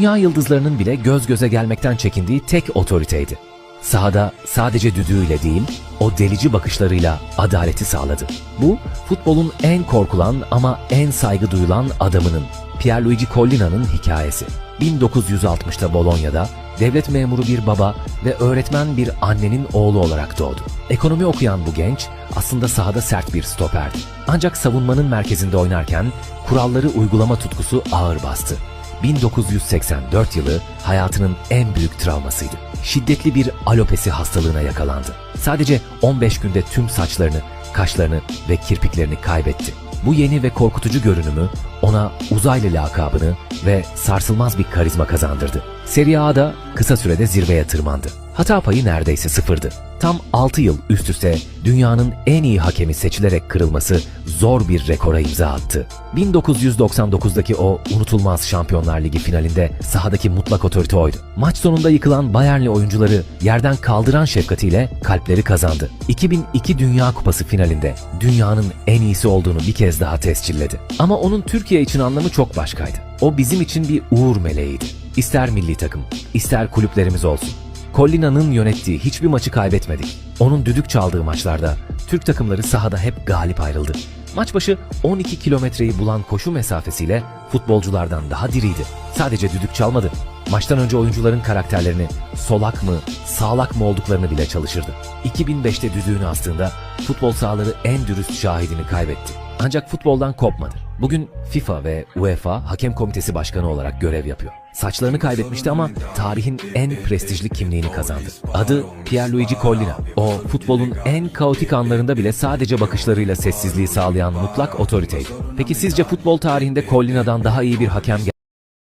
Dünya yıldızlarının bile göz göze gelmekten çekindiği tek otoriteydi. Sahada sadece düdüğüyle değil, o delici bakışlarıyla adaleti sağladı. Bu, futbolun en korkulan ama en saygı duyulan adamının, Pierluigi Collina'nın hikayesi. 1960'ta Bolonya'da devlet memuru bir baba ve öğretmen bir annenin oğlu olarak doğdu. Ekonomi okuyan bu genç aslında sahada sert bir stoperdi. Ancak savunmanın merkezinde oynarken kuralları uygulama tutkusu ağır bastı. 1984 yılı hayatının en büyük travmasıydı. Şiddetli bir alopesi hastalığına yakalandı. Sadece 15 günde tüm saçlarını, kaşlarını ve kirpiklerini kaybetti. Bu yeni ve korkutucu görünümü ona uzaylı lakabını ve sarsılmaz bir karizma kazandırdı. Serie A'da kısa sürede zirveye tırmandı. Hata payı neredeyse sıfırdı. Tam 6 yıl üst üste dünyanın en iyi hakemi seçilerek kırılması zor bir rekora imza attı. 1999'daki o unutulmaz Şampiyonlar Ligi finalinde sahadaki mutlak otorite oydu. Maç sonunda yıkılan Bayernli oyuncuları yerden kaldıran şefkatiyle kalpleri kazandı. 2002 Dünya Kupası finalinde dünyanın en iyisi olduğunu bir kez daha tescilledi. Ama onun Türkiye için anlamı çok başkaydı. O bizim için bir uğur meleğiydi. İster milli takım, ister kulüplerimiz olsun. Collina'nın yönettiği hiçbir maçı kaybetmedik. Onun düdük çaldığı maçlarda Türk takımları sahada hep galip ayrıldı. Maç başı 12 kilometreyi bulan koşu mesafesiyle futbolculardan daha diriydi. Sadece düdük çalmadı. Maçtan önce oyuncuların karakterlerini solak mı, sağlak mı olduklarını bile çalışırdı. 2005'te düdüğünü astığında futbol sahaları en dürüst şahidini kaybetti. Ancak futboldan kopmadı. Bugün FIFA ve UEFA Hakem Komitesi Başkanı olarak görev yapıyor. Saçlarını kaybetmişti ama tarihin en prestijli kimliğini kazandı. Adı Pierluigi Collina. O futbolun en kaotik anlarında bile sadece bakışlarıyla sessizliği sağlayan mutlak otoriteydi. Peki sizce futbol tarihinde Collina'dan daha iyi bir hakem